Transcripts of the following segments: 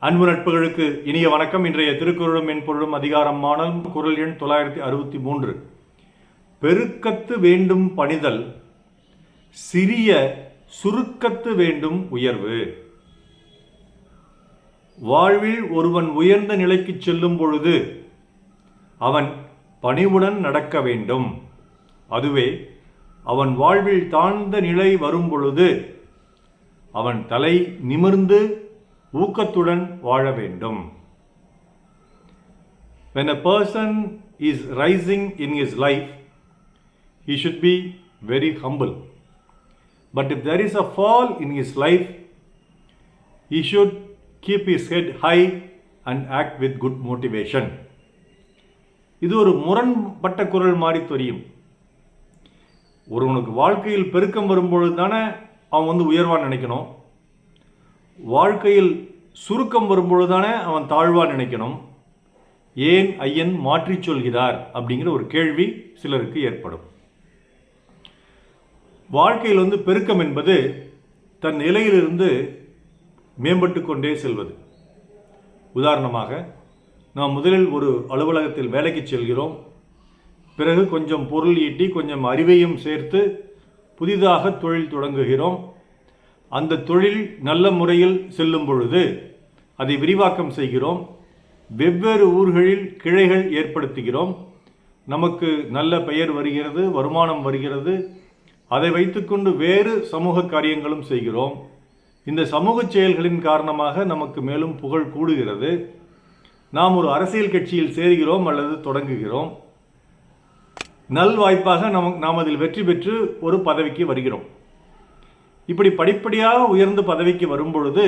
அன்பு நட்புகளுக்கு இனிய வணக்கம். இன்றைய திருக்குறளும் மென்பொருளும் அதிகாரம் மாணல் குரல் எண் தொள்ளாயிரத்தி அறுபத்தி மூன்று. பெருக்கத்து வேண்டும் பணிதல் சிறிய சுருக்கத்து வேண்டும் உயர்வு. வாழ்வில் ஒருவன் உயர்ந்த நிலைக்கு செல்லும் பொழுது அவன் பணிவுடன் நடக்க வேண்டும். அதுவே அவன் வாழ்வில் தாழ்ந்த நிலை வரும் பொழுது அவன் தலை நிமிர்ந்து ஊக்கத்துடன் வாழ வேண்டும் when a person is rising in his life he should be very humble but if there is a fall in his life he should keep his head high and act with good motivation இது ஒரு முரண்பட்ட குரல் மாதிரி தெரியும் ஒருவனுக்கு வாழ்க்கையில் பெருக்கம் வரும்பொழுது தானே அவன் வந்து உயர்வாக நினைக்கணும் வாழ்க்கையில் சுருக்கம் வரும்பொழுதுதானே அவன் தாழ்வாக நினைக்கணும்? ஏன் ஐயன் மாற்றிச் சொல்கிறார்? அப்படிங்கிற ஒரு கேள்வி சிலருக்கு ஏற்படும். வாழ்க்கையில் வந்து பெருக்கம் என்பது தன் நிலையிலிருந்து மேம்பட்டு கொண்டே செல்வது. உதாரணமாக நாம் முதலில் ஒரு அலுவலகத்தில் வேலைக்கு செல்கிறோம். பிறகு கொஞ்சம் பொருள் ஈட்டி கொஞ்சம் அறிவையும் சேர்த்து புதிதாக தொழில் தொடங்குகிறோம். அந்த தொழில் நல்ல முறையில் செல்லும் பொழுது அதை விரிவாக்கம் செய்கிறோம். வெவ்வேறு ஊர்களில் கிளைகள் ஏற்படுத்துகிறோம். நமக்கு நல்ல பெயர் வருகிறது வருமானம் வருகிறது. அதை வைத்துக்கொண்டு வேறு சமூக காரியங்களும் செய்கிறோம். இந்த சமூக செயல்களின் காரணமாக நமக்கு மேலும் புகழ் கூடுகிறது. நாம் ஒரு அரசியல் கட்சியில் சேர்கிறோம் அல்லது தொடங்குகிறோம். நல்வாய்ப்பாக நமக்கு நாம் அதில் வெற்றி பெற்று ஒரு பதவிக்கு வருகிறோம். இப்படி படிப்படியாக உயர்ந்து பதவிக்கு வரும்பொழுது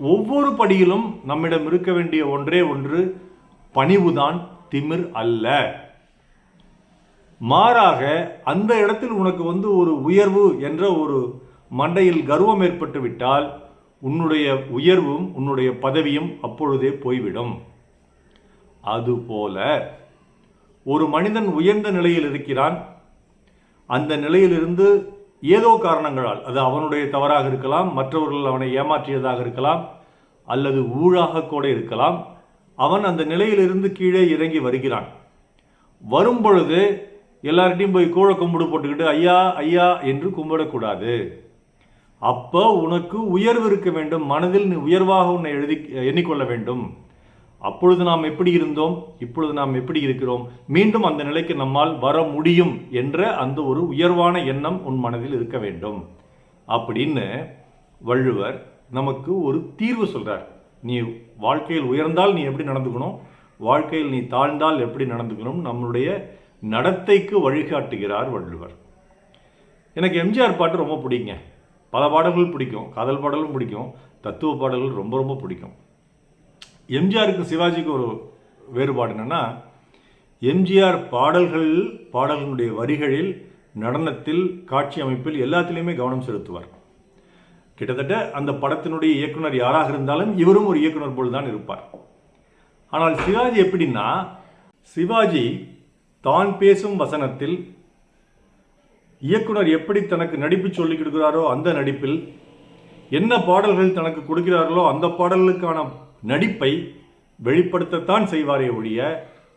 ஒவ்வொரு படியிலும் நம்மிடம் இருக்க வேண்டிய ஒன்றே ஒன்று பணிவுதான் திமிர் அல்ல. மாறாக அந்த இடத்தில் உனக்கு வந்து ஒரு உயர்வு என்ற ஒரு மண்டையில் கர்வம் ஏற்பட்டு விட்டால் உன்னுடைய உயர்வும் உன்னுடைய பதவியும் அப்பொழுதே போய்விடும். அதுபோல ஒரு மனிதன் உயர்ந்த நிலையில் இருக்கிறான். அந்த நிலையிலிருந்து ஏதோ காரணங்களால் அது அவனுடைய தவறாக இருக்கலாம் மற்றவர்கள் அவனை ஏமாற்றியதாக இருக்கலாம் அல்லது ஊழாக கூட இருக்கலாம் அவன் அந்த நிலையிலிருந்து கீழே இறங்கி வருகிறான். வரும் பொழுது எல்லார்ட்டையும் போய் கூழ கும்பிடு போட்டுக்கிட்டு ஐயா ஐயா என்று கும்பிடக்கூடாது. அப்போ உனக்கு உயர்வு இருக்க வேண்டும் மனதில் நீ உயர்வாக உன்னை எழுதி எண்ணிக்கொள்ள வேண்டும். அப்பொழுது நாம் எப்படி இருந்தோம்? இப்பொழுது நாம் எப்படி இருக்கிறோம்? மீண்டும் அந்த நிலைக்கு நம்மால் வர முடியும் என்ற அந்த ஒரு உயர்வான எண்ணம் உன் மனதில் இருக்க வேண்டும். அப்படின்னு வள்ளுவர் நமக்கு ஒரு தீர்வு சொல்கிறார் நீ வாழ்க்கையில் உயர்ந்தால் நீ எப்படி நடந்துக்கணும்? வாழ்க்கையில் நீ தாழ்ந்தால் எப்படி நடந்துக்கணும்? நம்மளுடைய நடத்தைக்கு வழிகாட்டுகிறார் வள்ளுவர். எனக்கு எம்ஜிஆர் பாட்டு ரொம்ப பிடிக்குங்க. பல பாடல்கள் பிடிக்கும். காதல் பாடலும் பிடிக்கும். தத்துவ பாடல்கள் ரொம்ப ரொம்ப பிடிக்கும். எம்ஜிஆருக்கு சிவாஜிக்கு ஒரு வேறுபாடு என்னென்னா எம்ஜிஆர் பாடல்கள் பாடல்களுடைய வரிகளில் நடனத்தில் காட்சி அமைப்பில் எல்லாத்திலையுமே கவனம் செலுத்துவார். கிட்டத்தட்ட அந்த படத்தினுடைய இயக்குனர் யாராக இருந்தாலும் இவரும் ஒரு இயக்குனர் போல் தான் இருப்பார். ஆனால் சிவாஜி எப்படின்னா சிவாஜி தான் பேசும் வசனத்தில் இயக்குனர் எப்படி தனக்கு நடிப்பு சொல்லிக் கொடுக்கிறாரோ அந்த நடிப்பில் என்ன பாடல்கள் தனக்கு கொடுக்கிறார்களோ அந்த பாடல்களுக்கான நடிப்பை வெளிப்படுத்தத்தான் செய்வாரே ஒழிய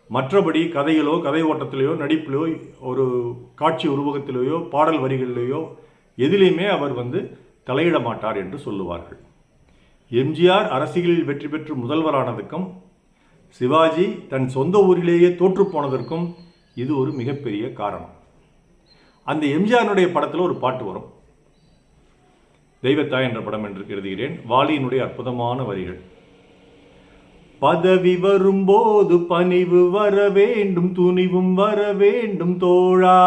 மற்றபடி கதையிலோ கதை ஓட்டத்திலேயோ நடிப்பிலோ ஒரு காட்சி உருவகத்திலேயோ பாடல் வரிகளிலேயோ எதிலையுமே அவர் வந்து தலையிட மாட்டார் என்று சொல்லுவார்கள். எம்ஜிஆர் அரசியலில் வெற்றி பெற்று முதல்வரானதுக்கும் சிவாஜி தன் சொந்த ஊரிலேயே தோற்றுப்போனதற்கும் இது ஒரு மிகப்பெரிய காரணம். அந்த எம்ஜிஆருடைய படத்தில் ஒரு பாட்டு வரும். தெய்வத்தாய் என்ற படம் என்று எழுதுகிறேன். வாலியினுடைய அற்புதமான வரிகள். பதவி வரும்போது பணிவு வர வேண்டும் துணிவும் வர வேண்டும் தோழா.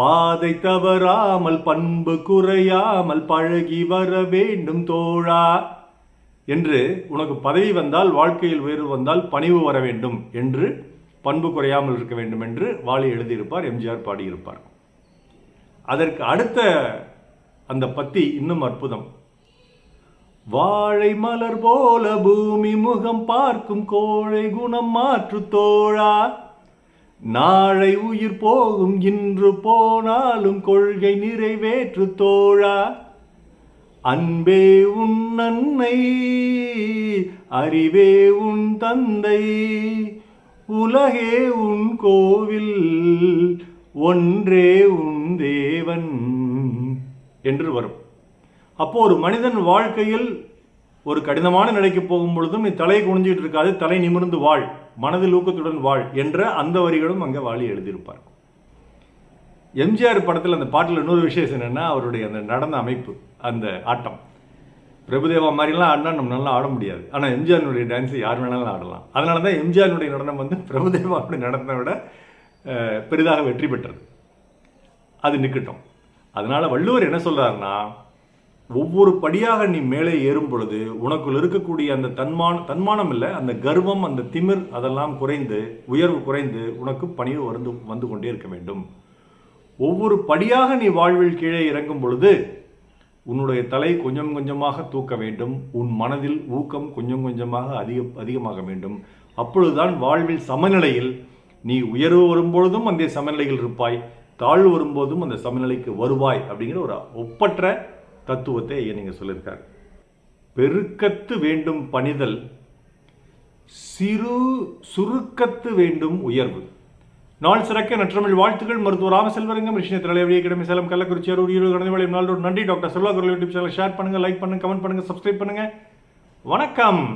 பாதை தவறாமல் பண்பு குறையாமல் பழகி வர வேண்டும் தோழா. என்று உனக்கு பதவி வந்தால் வாழ்க்கையில் உயர்வு வந்தால் பணிவு வர வேண்டும் என்று பண்பு குறையாமல் இருக்க வேண்டும் என்று வாலி எழுதியிருப்பார் எம்ஜிஆர் பாடியிருப்பார். அதற்கு அடுத்த அந்த பத்தி இன்னும் அற்புதம். வாழை மலர் போல பூமி முகம் பார்க்கும் கோழை குணம் மாற்று தோழா. நாளை உயிர் போகும் இன்று போனாலும் கொள்கை நிறைவேற்று தோழா. அன்பே உன் அன்னை அறிவே உன் தந்தை உலகே உன் கோவில் ஒன்றே உன் தேவன் என்று வரும். அப்போது ஒரு மனிதன் வாழ்க்கையில் ஒரு கடினமான நிலைக்கு போகும் பொழுதும் நீ தலை குனிஞ்சிட்டு இருக்காது தலை நிமிர்ந்து வாழ் மனதில் ஊக்கத்துடன் வாழ் என்ற அந்த வரிகளும் அங்கே வாழி எழுதியிருப்பார். எம்ஜிஆர் படத்தில் அந்த பாட்டில் இன்னொரு விஷயம் என்னென்னா அவருடைய அந்த நடன அமைப்பு அந்த ஆட்டம். பிரபுதேவா மாதிரிலாம் ஆடினா நம்ம நல்லா ஆட முடியாது. ஆனால் எம்ஜிஆருடைய டான்ஸை யார் வேணாலும் ஆடலாம். அதனால தான் எம்ஜிஆருடைய நடனம் வந்து பிரபுதேவாவுடைய நடனத்தை விட பெரிதாக வெற்றி பெற்றது. அது நிற்கட்டும் அதனால் வள்ளுவர் என்ன சொல்கிறாருன்னா ஒவ்வொரு படியாக நீ மேலே ஏறும் பொழுது உனக்குள் இருக்கக்கூடிய அந்த தன்மான தன்மானம் இல்லை அந்த கர்வம் அந்த திமிர் அதெல்லாம் குறைந்து உயர்வு குறைந்து உனக்கு பணிவு வந்து வந்து கொண்டே இருக்க வேண்டும். ஒவ்வொரு படியாக நீ வாழ்வில் கீழே இறங்கும் பொழுது உன்னுடைய தலை கொஞ்சம் கொஞ்சமாக தூக்க வேண்டும் உன் மனதில் ஊக்கம் கொஞ்சம் கொஞ்சமாக அதிக அதிகமாக வேண்டும். அப்பொழுதுதான் வாழ்வில் சமநிலையில் நீ உயர்வு வரும்பொழுதும் அந்த சமநிலையில் இருப்பாய் தாழ்வு வரும்போதும் அந்த சமநிலைக்கு வருவாய் அப்படிங்கிற ஒரு ஒப்பற்ற தத்துவத்தை ஐயா நீங்கள் சொல்லியிருக்காரு. பெருக்கத்து வேண்டும் பணிதல் சிறு சுருக்கத்து வேண்டும் உயர்வு. நாள் சிறக்க நற்றமிழ் வாழ்த்துக்கள் மருத்துவர் ராமசெல்வரங்கம் ரிஷினி தலைவலிய கிடமை சேலம் கள்ளக்குறிச்சி அரூர் ஈரோடு கடந்த நாள் நாளோடு நன்றி. டாக்டர் செல்வா குரல் யூடியூப் சேனல் ஷேர் பண்ணுங்கள் லைக் பண்ணுங்கள் கமெண்ட் பண்ணுங்கள் சப்ஸ்கிரைப் பண்ணுங்கள் வணக்கம்.